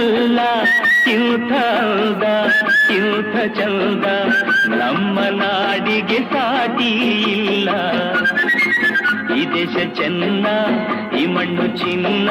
ಕಾಣೆನಲ್ಲ ಇಂಥ ಅಂದ ಇಂಥ ಚಂದ, ನಮ್ಮ ನಾಡಿಗೆ ಸಾಟಿ ಇಲ್ಲ. ಈ ದೇಶ ಚೆನ್ನ, ಈ ಮಣ್ಣು ಚಿನ್ನ.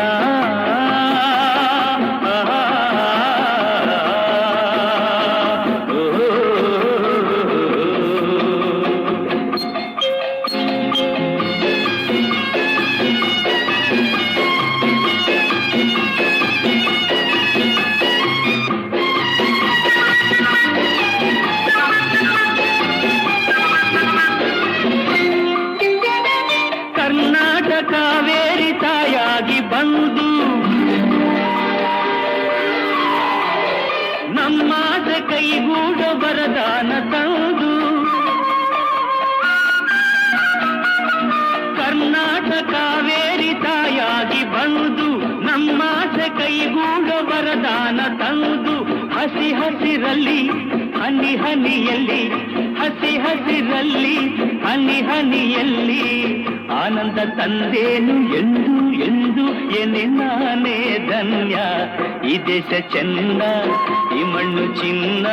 ಕರ್ನಾಟಕ ಕಾವೇರಿ ತಾಯಾಗಿ ಬಂದು ನಮ್ಮಾಸ ಕೈಗೂಡ ವರದಾನ ತಂದು ಹಸಿ ಹಸಿರಲ್ಲಿ, ಹನಿ ಹನಿಯಲ್ಲಿ, ಹಸಿ ಹಸಿರಲ್ಲಿ, ಹನಿ ಹನಿಯಲ್ಲಿ. ಆನಂದ ತಂದೇನು ಎಂದು ಎಂದು ಎನೆ ನಾನೇ ಧನ್ಯ. ಈ ದೇಶ ಚೆನ್ನ, ಈ ಮಣ್ಣು ಚಿನ್ನ.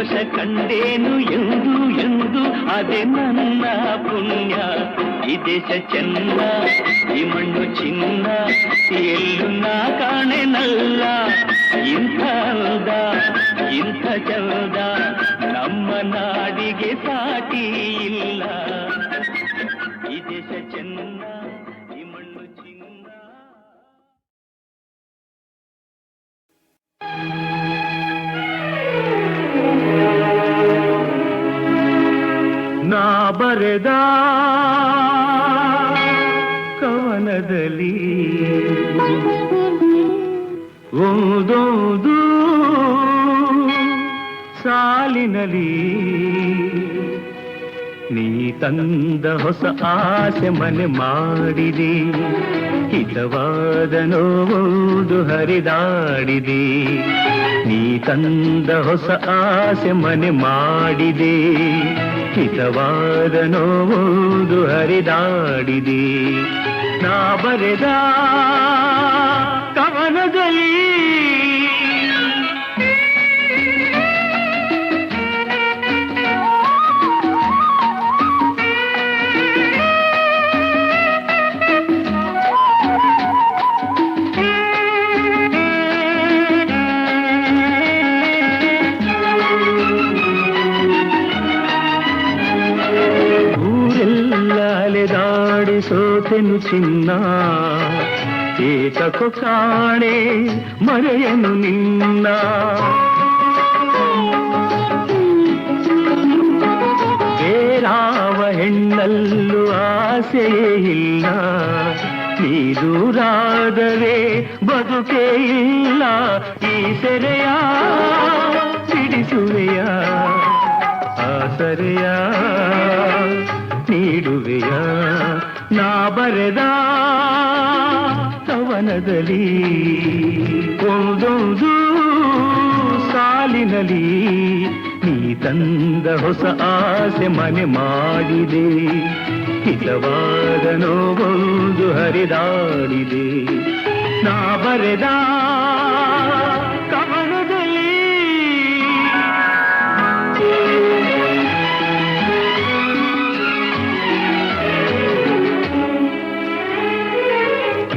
ಸಂತೋಷ ಕಂಡೇನು ಎಂದು ಎಂದು, ಅದೇ ನನ್ನ ಪುಣ್ಯ. ಈ ದೇಶ ಚೆನ್ನ, ಈ ಮಣ್ಣು ಚಿನ್ನ, ಎಲ್ಲೂ ನಾ ಕಾಣೆನಲ್ಲ. ಇಂಥ ಹೌದ, ಇಂಥ ಚಂದ, ನಮ್ಮ ನಾಡಿಗೆ ಸಾಟಿ ಇಲ್ಲ. ಈ ದೇಶ ಚೆನ್ನ, ಈ ಮಣ್ಣು ಚಿನ್ನ. ಬರೆದ ಕವನದಲ್ಲಿ ಓದೋದು ಸಾಲಿನಲ್ಲಿ ತಂದ ಹೊಸ ಆಸೆ ಮನೆ ಮಾಡಿದೆ. ಹಿತವಾದ ನೋವುದು ಹರಿದಾಡಿದೆ. ನೀ ತಂದ ಹೊಸ ಆಸೆ ಮನೆ ಮಾಡಿದೆ. ಹಿತವಾದ ನೋವುದು ಹರಿದಾಡಿದೆ. ನಾ ಬರೆದ ಕವನದಲ್ಲಿ ಸೋತೆನು ಚಿನ್ನ? ಏತಕೋ ಕಾಣೆ ಮರೆಯನು ನಿನ್ನ? ಬೇರಾವ ಹೆಣ್ಣಲ್ಲೂ ಆಸೆಯೇ ಇಲ್ಲ. ನೀದೂರಾದರೆ ಬದುಕೇ ಇಲ್ಲ. ಈ ಸೆರೆಯ ಬಿಡಿಸುವೆಯ ಆಸರೆಯ ನೀಡುವೆಯ. ನಾ ಬರೆದ ಕವನದಲ್ಲಿ ಒಂದೊಂದು ಸಾಲಿನಲ್ಲಿ ನೀ ತಂದ ಹೊಸ ಆಸೆ ಮನೆ ಮಾಡಿದೆ. ಹಿತವಾದ ನೋವೊಂದು ಹರಿದಾಡಿದೆ. ನಾ ಬರೆದ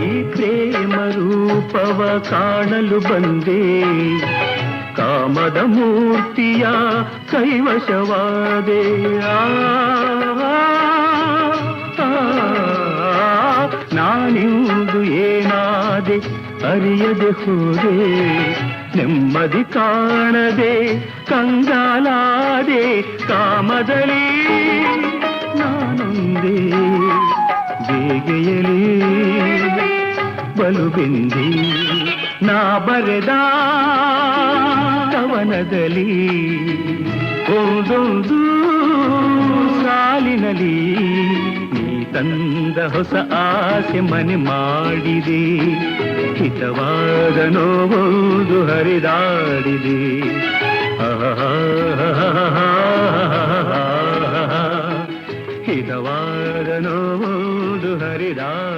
ಈ ಪ್ರೇಮ ರೂಪವ ಕಾಣಲು ಬಂದೆ ಕಾಮದ ಮೂರ್ತಿಯ ಕೈವಶವಾದೆ ಆ, ಆ, ನಾನಿಂದು ಏನಾದೆ ಅರಿಯದೆ ಹೋದೆ ನೆಮ್ಮದಿ ಕಾಣದೆ ಕಂಗಾಲಾದೆ ಕಾಮದಲ್ಲಿ ನಾನೊಂದೇ ಬೇಗೆಯಲಿ ಬಲು ಬಿಂದಿ ನಾ ಬರೆದ ಕವನದಲ್ಲಿ ಓದೋದು ಸಾಲಿನಲ್ಲಿ ನೀ ತಂದ ಹೊಸ ಆಸೆ ಮನೆ ಮಾಡಿದೆ ಹಿತವಾದ ನೋವೊಂದು ಹರಿದಾಡಿದೆ ಹಿತವಾದ राम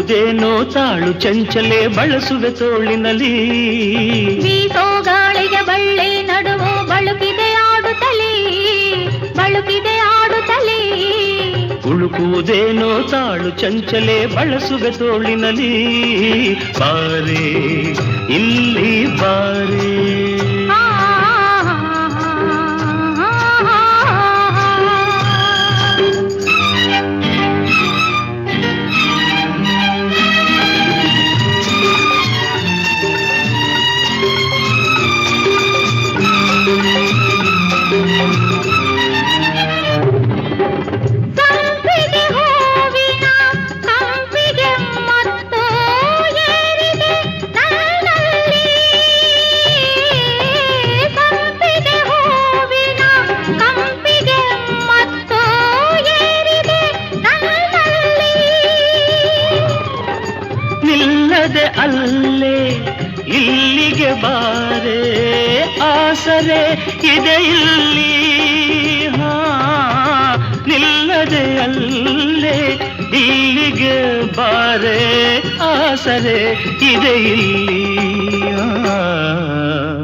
ಉಳುಕುವುದೇನೋ ತಾಳು ಚಂಚಲೆ ಬಳಸುವೆ ತೋಳಿನಲ್ಲಿ ಬೀಸೋ ಗಾಳಿಗೆ ಬಳ್ಳಿ ನಡುವು ಬಳುಕಿದೆಯಾಡುತ್ತಲೇ ಬಳುಕಿದೆಯಾಡುತ್ತಲೇ ಉಳುಕುವುದೇನೋ ತಾಳು ಚಂಚಲೆ ಬಳಸುವೆ ತೋಳಿನಲ್ಲಿ ಬಾರೆ ಇಲ್ಲಿ ಬಾರೆ ನಿಲ್ಲದೆ ಅಲ್ಲೇ ಇಲ್ಲಿಗೆ ಬಾರೆ ಆಸರೆ ಇದೆ ಇಲ್ಲಿ. ಹಾ ನಿಲ್ಲದೆ ಅಲ್ಲೇ ಇಲ್ಲಿಗೆ ಬಾರೆ ಆಸರೆ ಇದೆ ಇಲ್ಲಿ.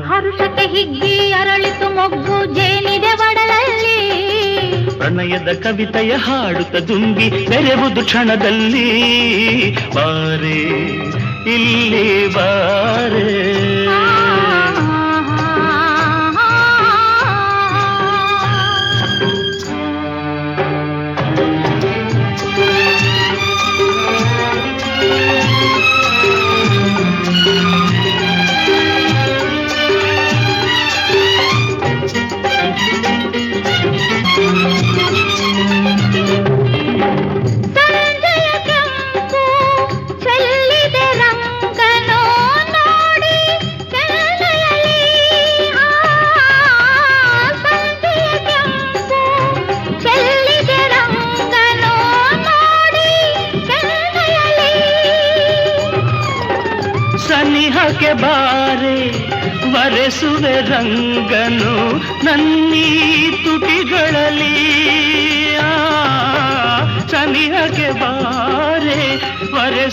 ಹರುಷಕ್ಕೆ ಹಿಗ್ಗಿ ಅರಳಿತು ಮೊಗ್ಗು ಜೇನಿದೆ ಬಡಲಲ್ಲಿ ಪ್ರಣಯದ ಕವಿತೆಯ ಹಾಡುತ್ತ ದುಂಬಿ ಬೆರೆವುದು ಕ್ಷಣದಲ್ಲಿ. ಬಾರೆ ಇಲ್ಲಿ ಬಾರೆ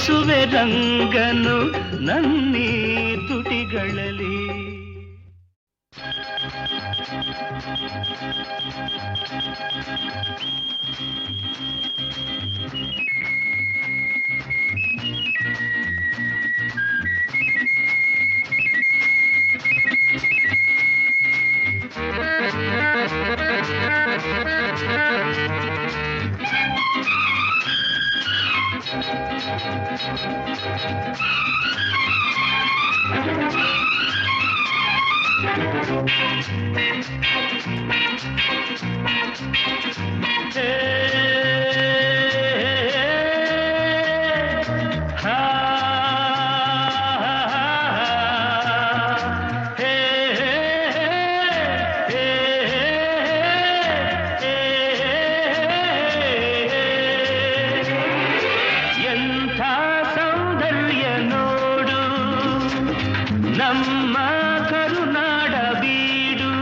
ರಂಗಿಸುವೆ ರಂಗನು ನನ್ನಿ ತುಟಿಗಳಲ್ಲಿ. ಎಂಥ ಸೌಂದರ್ಯ ನೋಡು. ನಮ್ಮ ಕರುನಾಡ ಬೀಡು.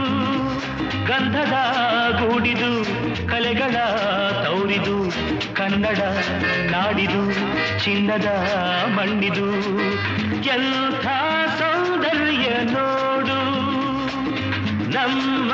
ಗಂಧದ ಗೂಡಿದು, ಕಲೆಗಳ ತೌರಿದು, ಕನ್ನಡ ನಾಡಿದು, ಚಿನ್ನದ ಮಣ್ಣಿದು. ಎಂಥ ಸೌಂದರ್ಯ ನೋಡು. ನಮ್ಮ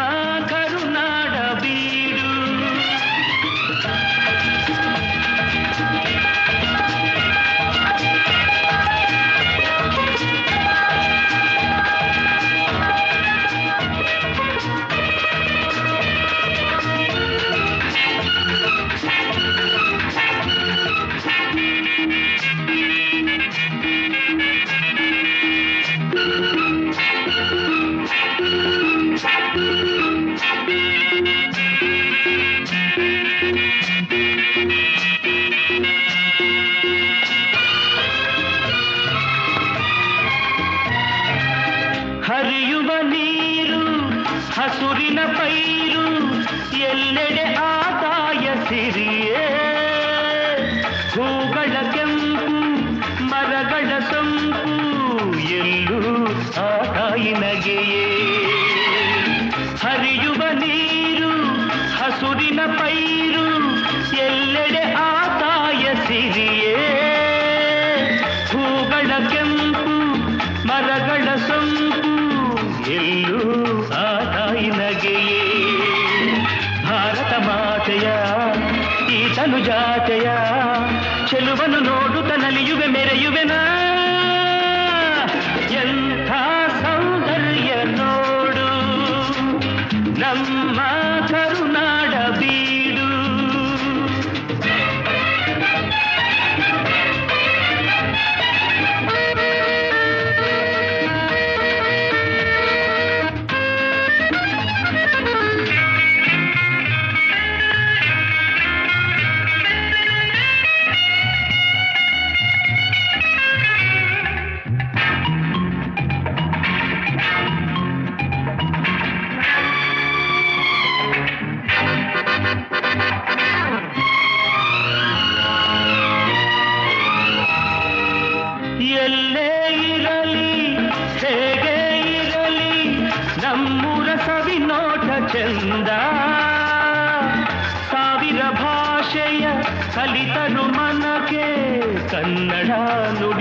ಜಾತೆಯ ಚೆಲುವನು ನೋಡುತ್ತ ನಲಿಯುವೆ ಮೆರೆಯುವೆನಾ ಎಂಥ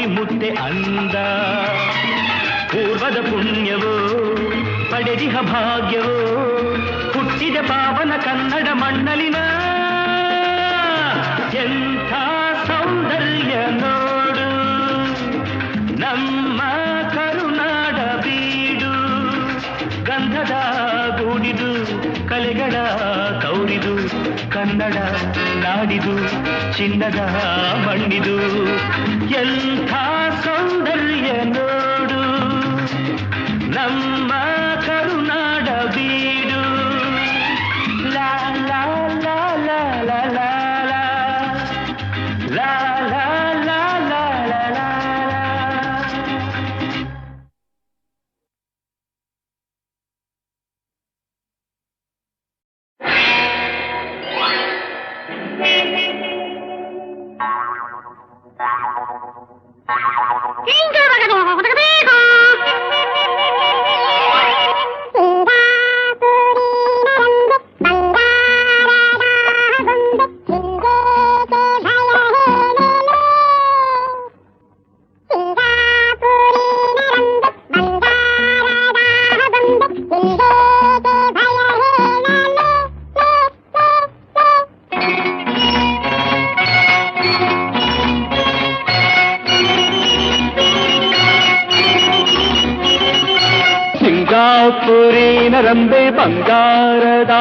ಮುತ್ತೆ ಅಂದ. ಪೂರ್ವದ ಪುಣ್ಯವೋ, ಪಡೆದಿಹ ಭಾಗ್ಯವೋ, ಹುಟ್ಟಿದ ಪಾವನ ಕನ್ನಡ ಮಣ್ಣಲಿನ ಎಂಥ ಸೌಂದರ್ಯ ನೋಡು. ನಮ್ಮ ಕರುನಾಡ ಬೀಡು, ಗಂಧದ ಗೂಡಿದು, ಕಲೆಗಳ ಕೌರಿದು ಕನ್ನಡ ನಾಡಿದು, ಚಿನ್ನದ ಮಣ್ಣಿದು. ಎಂಥ ರಂಬೆ ಬಂಗಾರದ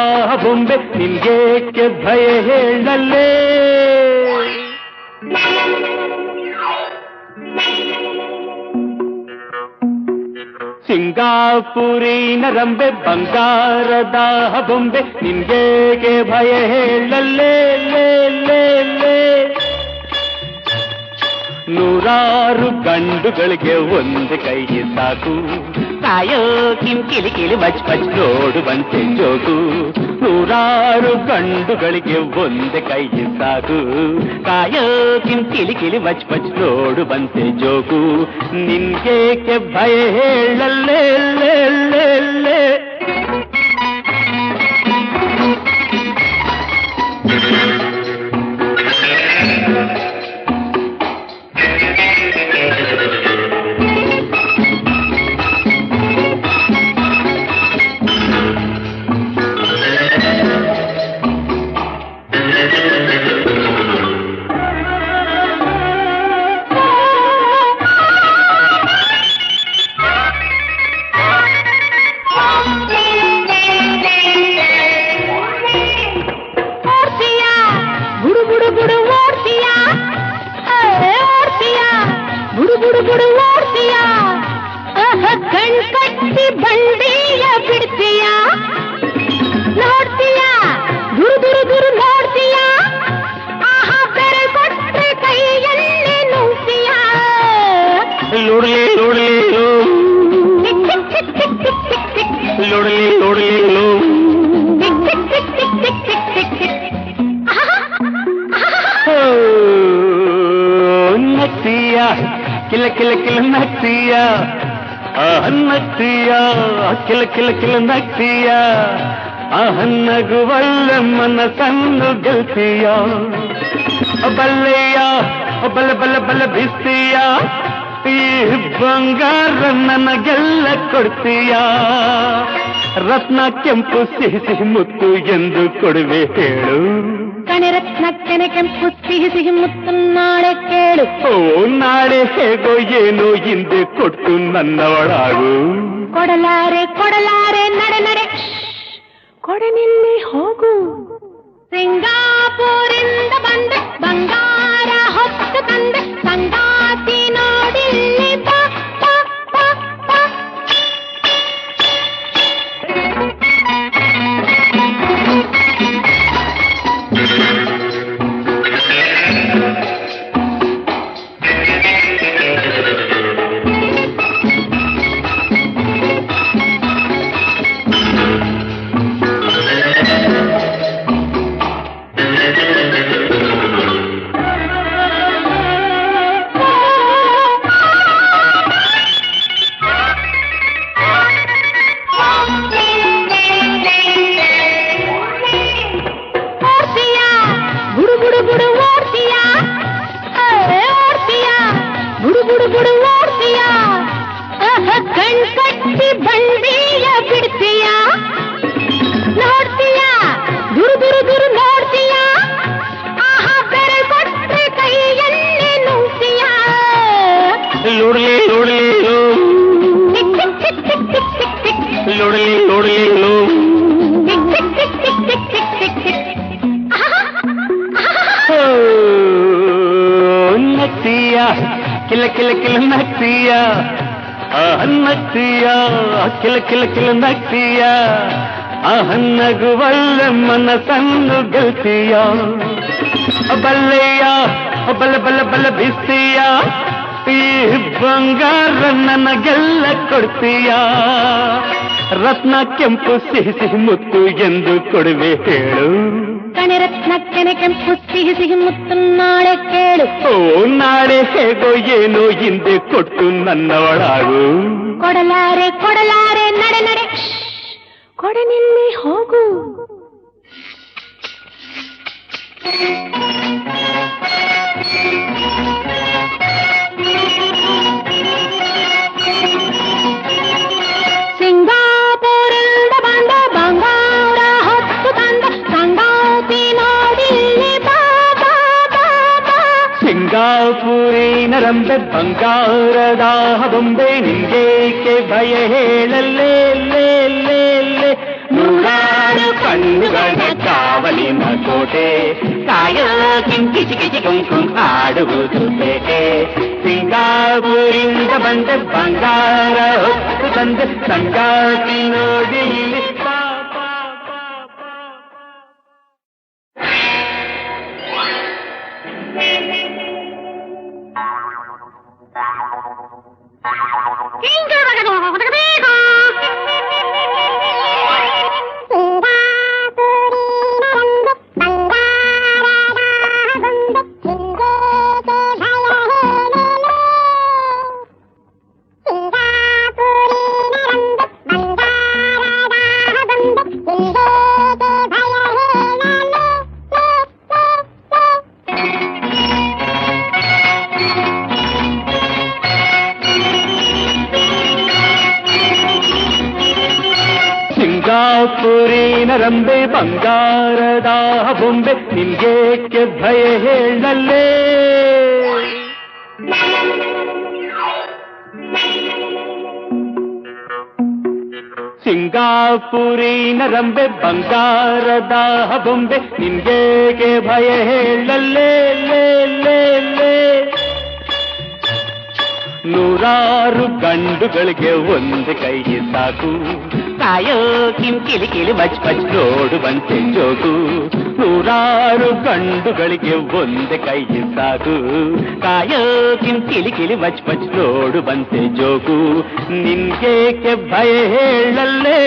ಬೊಂಬೆ ನಿನ್ಗೇಕೆ ಭಯ ಹೇಳಲ್ಲೇ ಸಿಂಗಾಪುರಿನ ರಂಬೆ ಬಂಗಾರದ ಬೊಂಬೆ ನಿನ್ಗೇಗೆ ಭಯ ಹೇಳಲ್ಲೇ ಲೇ ಲೇ ಲೇ ನೂರಾರು ಗಂಡುಗಳಿಗೆ ಒಂದು ಕೈ ಸಾಕು ಕಾಯೋ ಕಿಂ ಕಿಲಿ ಬಚ್ ಬಚ್ ನೋಡುವಂತೆ ಜೋಗು. ನೂರಾರು ಕಂಡುಗಳಿಗೆ ಒಂದು ಕೈ ಸಾಕು ಕಾಯೋ ಕಿಂ ಕಿಲಿ ಕಿಲಿ ಬಚ್ ಬಚ್ ನೋಡುವಂತೆ ಜೋಗು. ನಿನ್ಗೇಕೆ ಭಯ ಹೇಳಲ್ಲೇ ಮೂರ್ತಿಯ ಕಣ್ಕಟ್ಟಿ ಬಂಡೆಯ ಬಿಡ್ತೀಯ ನೋಡ್ತೀಯ ದುರು ದುರು ದುರು ನೋಡ್ತೀಯ ಕೈಯಲ್ಲಿ ನುಗ್ತೀಯ ಲೋಡಲಿ ಲೋಡಲಿ ಲೋ ಲೋಡಲಿ ಲೋಡಲಿ ಲೋ ಕಿಲ ಕಿಲ ಕಿಲ ನಗ್ತೀಯ. ನಗ್ತೀಯ. ಕಿಲ ಕಿಲ ಕಿಲ ನಗ್ತೀಯ. ಮನ ಮನಸ್ಸನ್ನು ಗೆಲ್ತೀಯ. ಬಲ್ಲೆಯ, ಬಲ ಬಲ ಬಲ ಬಿಸ್ತೀಯ. ಈ ಬಂಗಾರ ನನಗೆಲ್ಲ ಕೊಡ್ತೀಯ. ರತ್ನ ಕೆಂಪು ಸಿಹಿ ಸಿಹಿ ಮುತ್ತು ಎಂದು ಕೊಡುವೆ ಹೇಳು ಕಣಿರತ್ನ ಕೆನೆ ಕೆಂಪು ಸಿಹಿ ಸಿಹಿ ಮುತ್ತು ನಾಳೆ ಕೇಳು ಓ ನಾಳೆ ಹೇಗೋ ಏನೋ ಹಿಂದೆ ಕೊಟ್ಟು ನನ್ನವಳಾಗು ಕೊಡಲಾರೆ ಕೊಡಲಾರೆ ನಡೆ ನಡೆ ಕೊಡನಿಲ್ಲಿ ಹೋಗು ಸಿಂಗಾಪುರಿಂದ ಬಂದೆ ಬಂಗಾರ ಹೊತ್ತು ತಂದೆ ಸಂಗಾತಿ കില കില കില നക്തിയ അഹന്നക്തിയ കില കില കില നക്തിയ അഹന്നകുവല്ല മനസന്നുകൾത്തിയ ಬಲ್ಲೆಯ ಬಲ ಬಲ ಬಲ ಬಿಸ್ತೀಯ ಈ ಬಂಗಾರ ನನಗೆಲ್ಲ ಕೊಡ್ತೀಯ ರತ್ನ ಕೆಂಪು ಸಿಹಿ ಸಿಹಿ ಮುತ್ತು ಎಂದು ಕೊಡುವೆ ಹೇಳು ಕಣಿರತ್ನ ಕೆನೆ ಕೆಂಪು ಸಿಹಿ ಸಿಹಿ ಮುತ್ತು ನಾಳೆ ಕೇಳು. ಓ ನಾಳೆ ಹೇಗೋ ಏನೋ ಹಿಂದೆ ಕೊಟ್ಟು ನನ್ನವಳಾಗು. ಕೊಡಲಾರೆ ಕೊಡಲಾರೆ ನಡೆ ನಡೆ. ಕೊಡನಿಲ್ಲಿ ಹೋಗು. ಗಂಗಾಪುರಿ ನರಂಬೆ ಬಂಗಾರದ ಹಬೊಂಬೆ ನಿಂಗೇಕೆ ಭಯ ಹೇಳಲ್ಲೇ ನೂರಾರು ಕಣ್ಣುಗಳ ಕಾವಲಿನ ಕೋಟೆ ಕಾಯೋ ಕಿಂಕಿಸಿ ಕಿಚಿ ಕುಂಕುಂ ಆಡುವುದು ಬೇಟೆ ಸಿಂಗಾಪುರಿಂದ ಬಂದ ಬಂಗಾರ ಹೊತ್ತು ತಂದ ಸಂಗಾತಿ ನೋಡಿ ピンクバカのおたかで के भय हेडले सिंगापुरी नरंबे बंगार दाह बुंबे निंगे के भय हेडले ले, ले। ನೂರಾರು ಗಂಡುಗಳಿಗೆ ಒಂದು ಕೈ ಸಾಕು. ಕಾಯೋ ಕಿಂಕಿಲಿ ಕಿಲಿ ಮಚ್ ಮಚ್ ನೋಡುವಂತೆ ಜೋಗು. ನೂರಾರು ಗಂಡುಗಳಿಗೆ ಒಂದು ಕೈ ಸಾಕು. ಕಾಯೋ ಕಿಂಕಿಲಿ ಕಿಲಿ ಮಚ್ ಮಚ್ ನೋಡುವಂತೆ ಜೋಗು. ನಿನ್ಗೇಕೆ ಭಯ ಹೇಳಲೇ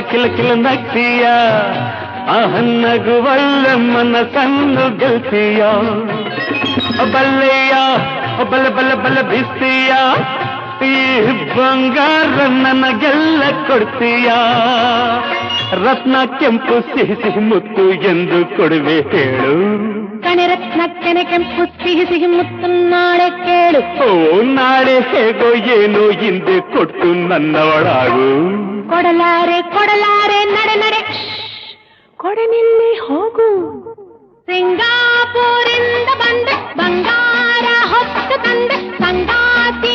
ಕಿಲ ಕಿಲ ಕಿಲ ನಗ್ತೀಯ? ಆಹ ನಗುವಲ್ಲ ತನ್ನು ಗೆಲ್ತೀಯ? ಬಲ್ಲೆಯ ಬಲ ಬಲ ಬಲ ಬಿಸ್ತೀಯ? ಈ ಬಂಗಾರ ನನಗೆಲ್ಲ ಕೊಡ್ತೀಯ? ರತ್ನ ಕೆಂಪು ಸಿಹಿ ಸಿಹಿ ಮುತ್ತು ಎಂದು ಕೊಡುವೆ ಹೇಳು. ಕಣಿರತ್ನ ಕೆನೆ ಕೆಂಪು ಸಿಹಿ ಸಿಹಿ ಮುತ್ತು ನಾಳೆ ಕೇಳು ಓ ನಾಳೆ ಹೇಗೋ ಏನೋ ಹಿಂದೆ ಕೊಟ್ಟು ನನ್ನವಳಾಗು ಕೊಡಲಾರೆ ಕೊಡಲಾರೆ ನಡೆ ನಡೆ ಕೊಡನಿಲ್ಲಿ ಹೋಗು ಸಿಂಗಾಪುರಿಂದ ಬಂದೆ ಬಂಗಾರ ಹೊತ್ತು ತಂದೆ ಸಂಗಾತಿ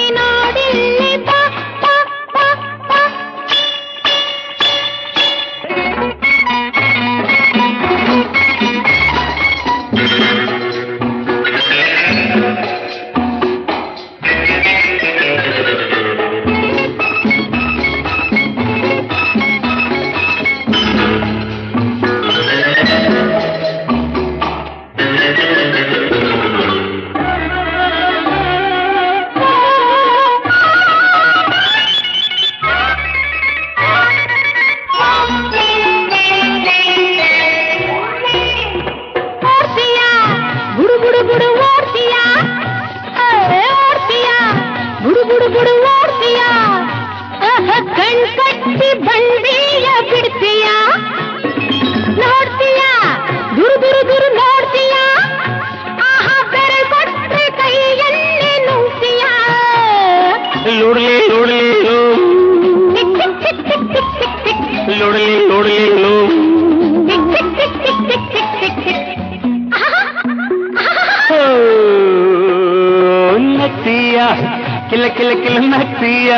ಕಿಲ ಕಿಲ ಕಿಲ ನಗ್ತೀಯ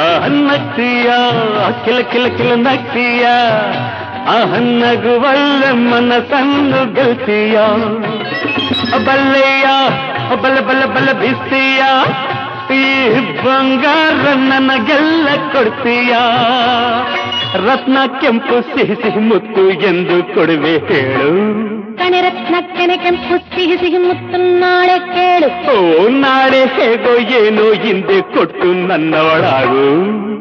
ಆಹ ನಗ್ತೀಯ ಕಿಲ ಕಿಲ ಕಿಲ ನಗ್ತೀಯ ಆಹ ನಗುವಲ್ಲ ಮನಸ್ಸನ್ನು ಗೆಲ್ತೀಯ ಬಲ್ಲೆಯ ಬಲ್ಲ ಬಲ್ಲ ಬಲ್ಲ ಬಿಸ್ತೀಯ ಈ ಬಂಗಾರ ನನಗೆಲ್ಲ ಕೊಡ್ತೀಯ ರತ್ನ ಕೆಂಪು ಸಿಹಿ ಸಿಹಿ ಮುತ್ತು ಎಂದು ಕೊಡುವೆ ಹೇಳು ಕಣಿರತ್ನ ಕೆನೆ ಕೆಂಪು ಸಿಹಿ ಸಿಹಿ ಮುತ್ತು ನಾಳೆ ಕೇಳು ಓ ನಾಳೆ ಹೇಗೋ ಏನೋ ಹಿಂದೆ ಕೊಟ್ಟು ನನ್ನ ಒಳಗು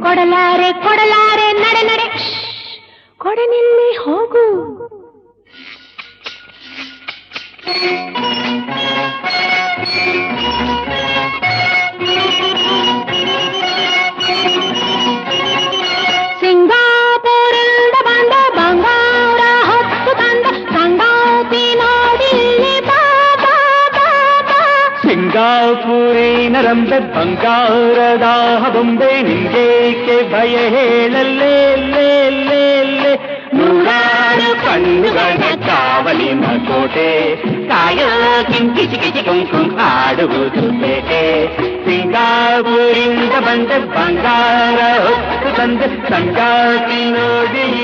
ಕೊಡಲಾರೆ ಕೊಡಲಾರೆ ನಡೆ ನಡೆ ಕಿಂಕಿಚಿ ಕಿಚಿ ಕುಂಕುಂ ಆಡುವುದು ಬೇಟೆ ಸಿಂಗಾಪುರಿಂದ ಬಂದ ಬಂಗಾರ ಹೊತ್ತು ತಂದೆ ಸಂಗಾತಿ ನೋಡಿ ಇಲ್ಲಿ